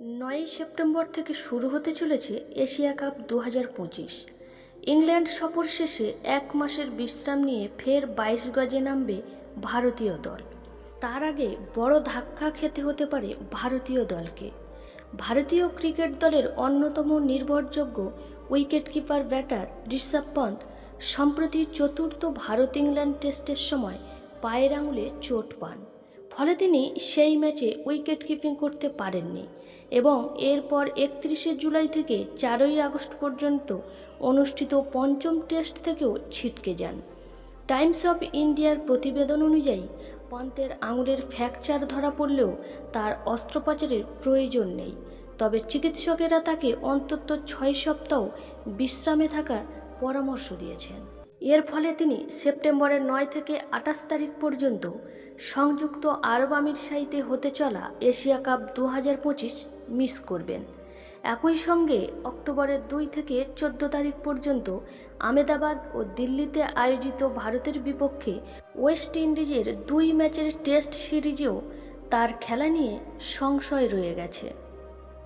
নয়ই সেপ্টেম্বর থেকে শুরু হতে চলেছে এশিয়া কাপ দু ইংল্যান্ড সফর শেষে এক মাসের বিশ্রাম নিয়ে ফের বাইশ গজে নামবে ভারতীয় দল। তার আগে বড় ধাক্কা খেতে হতে পারে ভারতীয় দলকে। ভারতীয় ক্রিকেট দলের অন্যতম নির্ভরযোগ্য উইকেটকিপার ব্যাটার ঋষভ পন্থ সম্প্রতি চতুর্থ ভারত ইংল্যান্ড টেস্টের সময় পায়ের আঙুলে চোট পান। ফলে তিনি সেই ম্যাচে উইকেট কিপিং করতে পারেননি এবং এরপর একত্রিশে জুলাই থেকে চারই আগস্ট পর্যন্ত অনুষ্ঠিত পঞ্চম টেস্ট থেকেও ছিটকে যান। টাইমস অফ ইন্ডিয়ার প্রতিবেদন অনুযায়ী, পন্তের আঙুলের ফ্র্যাকচার ধরা পড়লেও তার অস্ত্রোপচারের প্রয়োজন নেই। তবে চিকিৎসকেরা তাকে অন্তত ছয় সপ্তাহ বিশ্রামে থাকার পরামর্শ দিয়েছেন। এর ফলে তিনি সেপ্টেম্বরের নয় থেকে আঠাশ তারিখ পর্যন্ত সংযুক্ত আরব আমিরশাহিতে হতে চলা এশিয়া কাপ দু হাজার পঁচিশ মিস করবেন। একই সঙ্গে অক্টোবরের দুই থেকে চোদ্দ তারিখ পর্যন্ত আমেদাবাদ ও দিল্লিতে আয়োজিত ভারতের বিপক্ষে ওয়েস্ট ইন্ডিজের দুই ম্যাচের টেস্ট সিরিজেও তার খেলা নিয়ে সংশয় রয়ে গেছে।